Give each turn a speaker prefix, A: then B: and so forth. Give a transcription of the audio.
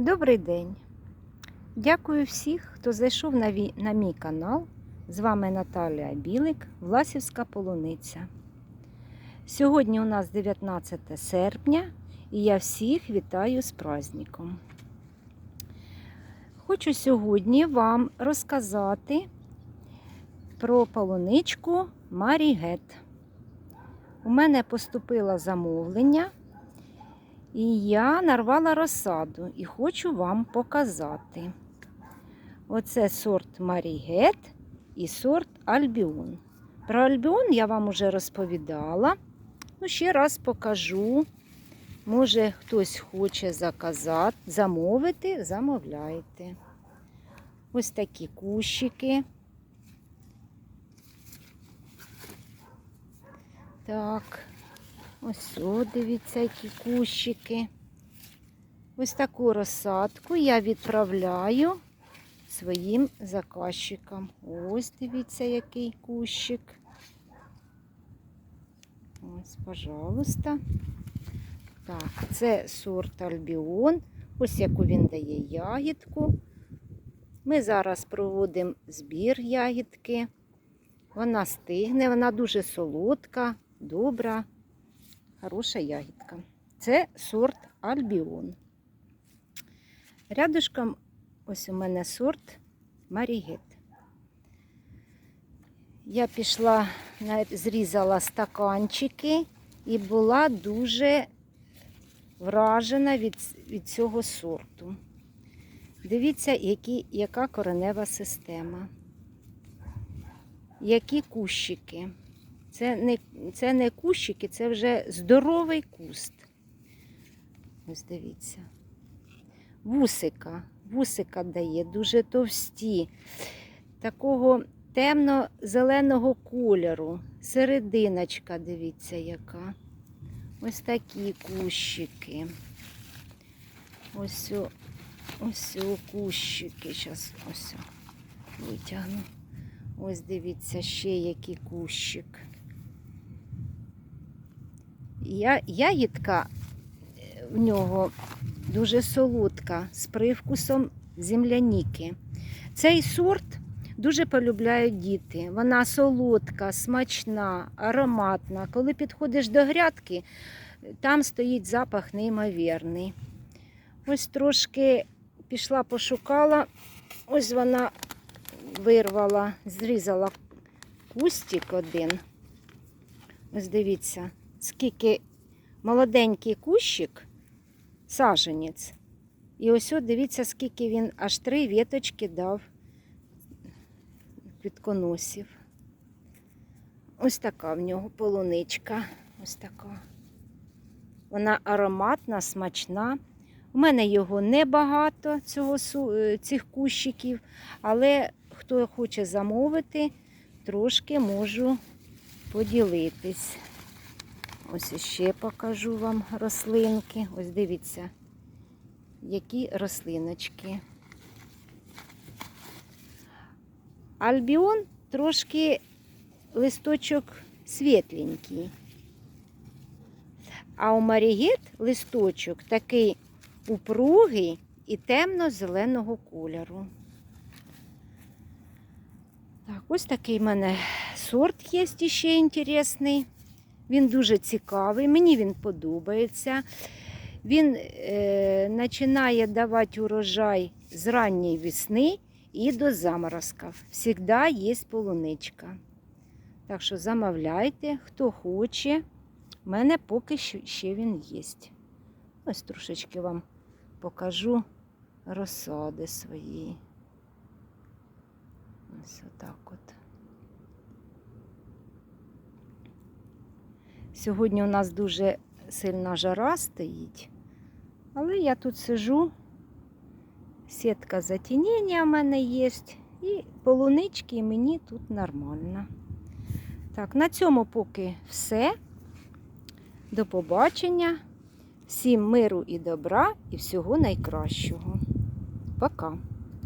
A: Добрий день! Дякую всіх, хто зайшов на, ві- на мій канал. З вами Наталія Білик, Власівська полуниця. Сьогодні у нас 19 серпня і я всіх вітаю з праздником. Хочу сьогодні вам розказати про полуничку Марігет. У мене поступило замовлення. І я нарвала розсаду і хочу вам показати. Оце сорт Марігет і сорт Альбіон. Про Альбіон я вам уже розповідала. Ну, ще раз покажу. Може, хтось хоче заказати, замовити, замовляйте. Ось такі кущики. Так. Ось, о, дивіться, які кущики. Ось таку розсадку я відправляю своїм заказчикам. Ось дивіться, який кущик. Ось, пожалуйста. Так, це сорт Альбіон. Ось яку він дає ягідку. Ми зараз проводимо збір ягідки. Вона стигне, вона дуже солодка, добра. Хороша ягідка. Це сорт Альбіон. Рядышком ось у мене сорт Марігет. Я пішла, зрізала стаканчики і була дуже вражена від, від цього сорту. Дивіться, які, яка коренева система. Які кущики. Це не, це не кущики, це вже здоровий куст. Ось дивіться. Вусика. Вусика дає дуже товсті, такого темно-зеленого кольору. Серединочка, дивіться, яка. Ось такі кущики. Ось, ось кущики. Зараз ось витягну. Ось дивіться, ще який кущик. Я, ягідка е, в нього дуже солодка, з привкусом земляніки. Цей сорт дуже полюбляють діти. Вона солодка, смачна, ароматна. Коли підходиш до грядки, там стоїть запах неймовірний. Ось трошки пішла, пошукала, ось вона вирвала, зрізала кустик один. Ось дивіться, скільки молоденький кущик, саженець. І ось от дивіться, скільки він аж три віточки дав квітконосів. Ось така в нього полуничка. Ось така. Вона ароматна, смачна. У мене його небагато, цього, е, цих кущиків, але хто хоче замовити, трошки можу поділитись. Ось ще покажу вам рослинки. Ось дивіться, які рослиночки. Альбіон трошки листочок світленький. А у Марігет листочок такий упругий і темно-зеленого кольору. Так, ось такий в мене сорт є ще інтересний. Він дуже цікавий, мені він подобається. Він е, починає давати урожай з ранньої весни і до заморозків. Всегда є полуничка. Так що замовляйте, хто хоче. У мене поки що ще він є. Ось трошечки вам покажу розсади свої. Ось отак от. Сьогодні у нас дуже сильна жара стоїть, але я тут сижу, сітка затінення в мене є, і полунички мені тут нормально. Так, на цьому поки все. До побачення. Всім миру і добра і всього найкращого. Пока!